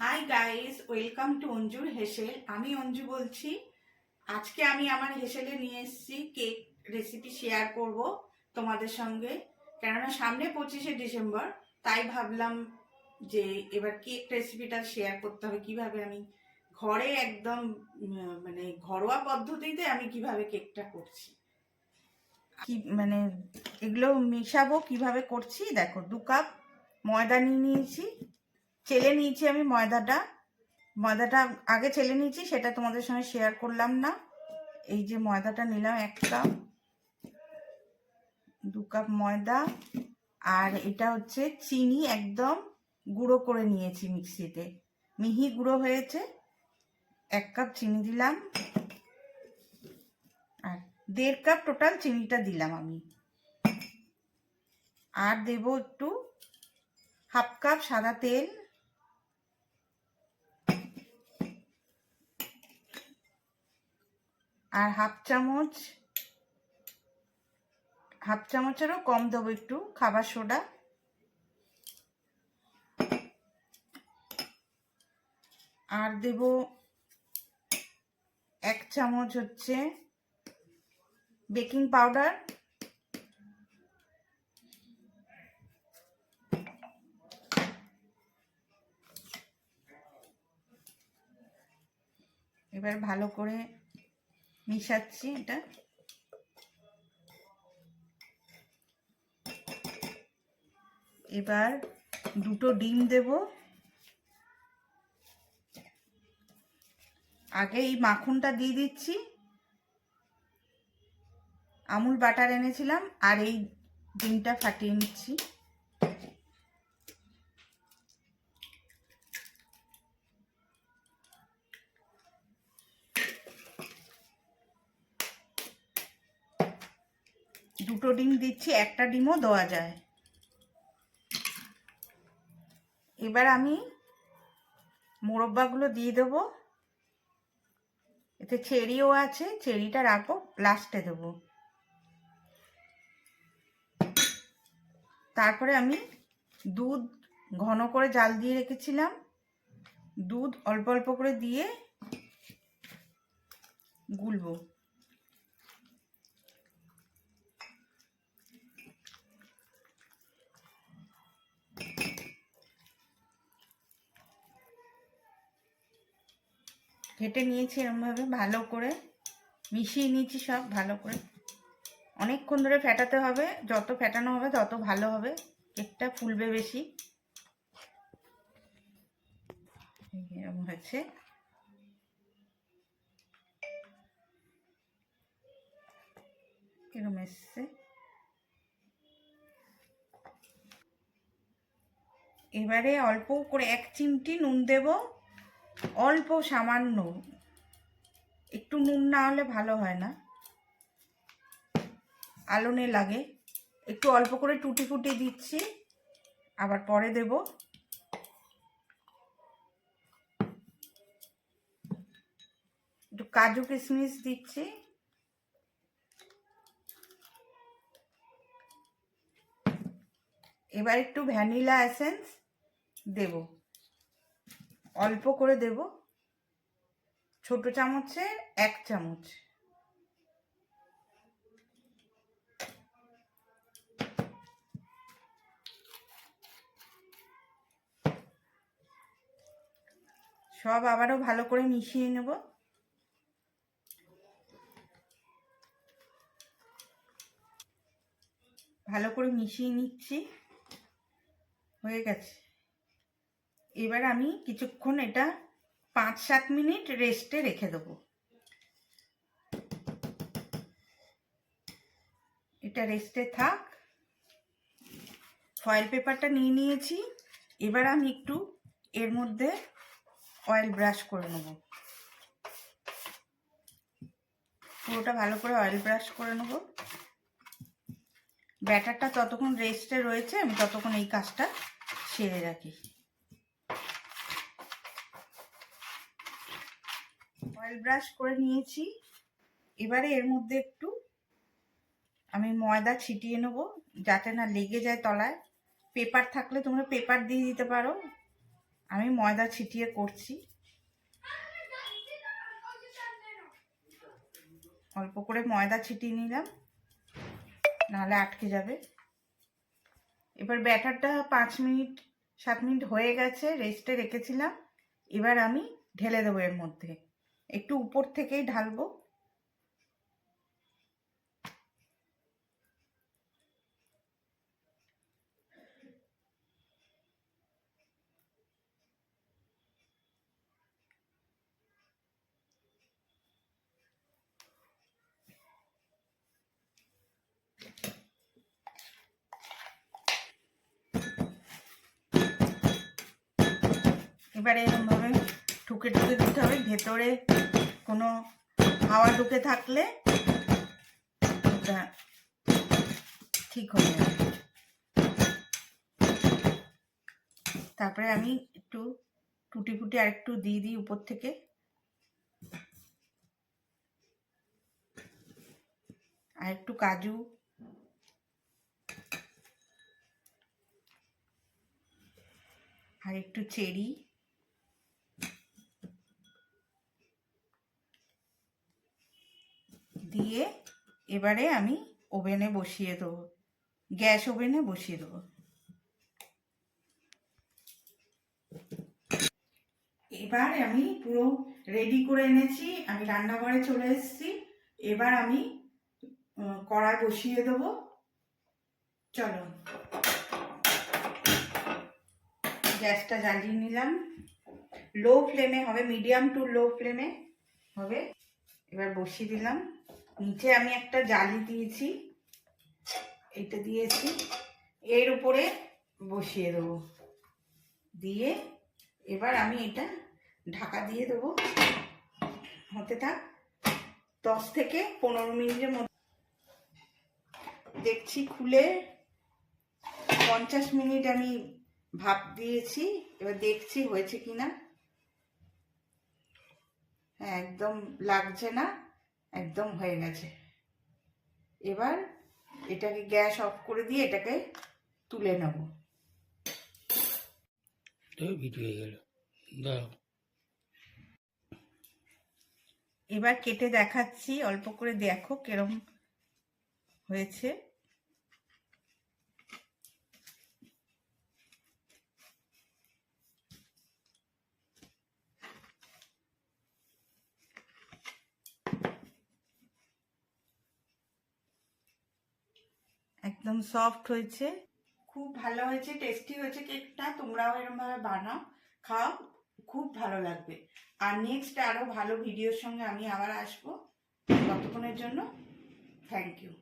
High guys welcome to অঞ্জুর হেসেল আমি অঞ্জু বলছি। আজকে আমি আমার হেসেলে নিয়ে এসেছি কেক রেসিপি শেয়ার করব তোমাদের সঙ্গে। কেননা সামনে পঁচিশে ডিসেম্বর, তাই ভাবলাম যে এবার কেক রেসিপিটা শেয়ার করতে হবে। কীভাবে আমি ঘরে একদম মানে ঘরোয়া পদ্ধতিতে আমি কীভাবে কেকটা করছি। কি মানে এগুলো মেশাবো, কীভাবে করছি? দেখো, দু কাপ ময়দা নিয়ে নিয়েছি। চেলে নিয়েছি আমি ময়দাটা। ময়দাটা আগে চেলে নিয়েছি, সেটা তোমাদের সঙ্গে শেয়ার করলাম না। এই যে ময়দাটা নিলাম এক কাপ দু কাপ ময়দা, আর এটা হচ্ছে চিনি একদম গুঁড়ো করে নিয়েছি মিক্সিতে। মিহি গুঁড়ো হয়েছে, এক কাপ চিনি দিলাম, আর দেড় কাপ টোটাল চিনিটা দিলাম আমি। আর দেব একটু হাফ কাপ সাদা তেল আর হাফ চামচ, হাফ চামচেরও কম দেবো একটু, খাবার সোডা। আর দেব এক চামচ হচ্ছে বেকিং পাউডার। এবার ভালো করে মিশাচ্ছি এটা। এবার দুটো ডিম দেব। আগে এই মাখনটা দিয়ে দিচ্ছি। আমুল বাটার এনেছিলাম, আর এই ডিমটা ফাটিয়ে নিচ্ছি। দুটো ডিম দিচ্ছি, একটা ডিমও দেওয়া যায়। এবার আমি মোরব্বাগুলো দিয়ে দেবো। এতে চেরিও আছে, চেরিটা রাখব, লাস্টে দেবো। তারপরে আমি দুধ ঘন করে জাল দিয়ে রেখেছিলাম। দুধ অল্প অল্প করে দিয়ে গুলবো। ঘেটে নিয়েছি এরমভাবে, ভালো করে। মিশিয়ে নিয়েছি সব, ভালো করে। অনেকক্ষণ ধরে ফেটাতে হবে, যত ফেটানো হবে তত ভালো হবে। কেকটা ফুলবে বেশি। এরকম হয়েছে। এরকম এসছে। এবারে অল্প করে এক চিমটি নুন দেব। অল্প সামান্য, একটু নুন না হলে ভালো হয় না। আলনে লাগে। একটু অল্প করে টুটি ফুটি দিচ্ছি। আবার পরে দেব। একটু কাজু কিশমিশ দিচ্ছি। এবার একটু ভ্যানিলা এসেন্স দেব। অল্প করে দেব। ছোট চামচে, এক চামচ। সব আবারও ভালো করে মিশিয়ে নেব। ভালো করে মিশিয়ে নিচ্ছি। হয়ে গেছে। এবার আমি কিছুক্ষণ এটা পাঁচ সাত মিনিট রেস্টে রেখে দেবো। এটা রেস্টে থাক। ফয়েল পেপারটা নিয়ে নিয়েছি। এবার আমি একটু এর মধ্যে অয়েল ব্রাশ করে নেব। পুরোটা ভালো করে অয়েল ব্রাশ করে নেব। ব্যাটারটা ততক্ষণ রেস্টে রয়েছে, আমি ততক্ষণ এই কাজটা সেরে রাখি অয়েল ব্রাশ করে নিয়েছি। এবারে এর মধ্যে একটু আমি ময়দা ছিটিয়ে নেব, যাতে না লেগে যায় তলায়। পেপার থাকলে তোমরা পেপার দিয়ে দিতে পারো। আমি ময়দা ছিটিয়ে করছি। অল্প করে ময়দা ছিটিয়ে নিলাম, নাহলে আটকে যাবে। এবার ব্যাটারটা পাঁচ মিনিট, সাত মিনিট হয়ে গেছে, রেস্টে রেখেছিলাম। এবার আমি ঢেলে দেবো এর মধ্যে। একটু উপর থেকেই ঢালবো। এবারে এরকমভাবে ঠুকে ঠুকে দিতে হবে। ভেতরে কোনো হাওয়া ঢুকে থাকলে ওটা ঠিক যাবে। তারপরে আমি একটু টুটি ফুটি আর একটু দিয়ে দিই উপর থেকে। আর একটু কাজু। আর একটু চেরি দিয়ে এবারে আমি ওভেনে বসিয়ে দেবো। গ্যাস ওভেনে বসিয়ে দেবো। এবার আমি পুরো রেডি করে এনেছি, আমি রান্নাঘরে চলে এসেছি। এবার আমি কড়াই বসিয়ে দেবো। চলো। গ্যাসটা জ্বালিয়ে নিলাম। লো ফ্লেমে হবে মিডিয়াম টু লো ফ্লেমে হবে। এবার বসিয়ে দিলাম। নিচে আমি একটা জালি দিয়েছি, এটা দিয়েছি, এর উপরে বসিয়ে দেবো। দিয়ে এবার আমি এটা ঢাকা দিয়ে দেবো। হতে থাক, দশ থেকে পনেরো মিনিটের মধ্যে। দেখছি খুলে পঞ্চাশ মিনিট আমি ভাপ দিয়েছি, এবার দেখছি হয়েছে কিনা। হ্যাঁ একদম লাগছে না। একদম হয়ে গেছে। এবার এটাকে গ্যাস অফ করে দিয়ে এটাকে তুলে নেব। হয়ে এবার কেটে দেখাচ্ছি অল্প করে দেখো কেরম হয়েছে। একদম সফট হয়েছে। খুব ভালো হয়েছে টেস্টি হয়েছে কেকটা তোমরাও এরমভাবে বানাও, খাও, খুব ভালো লাগবে। আর নেক্সট আরও ভালো ভিডিওর সঙ্গে আমি আবার আসব। ততক্ষণের জন্য থ্যাংক ইউ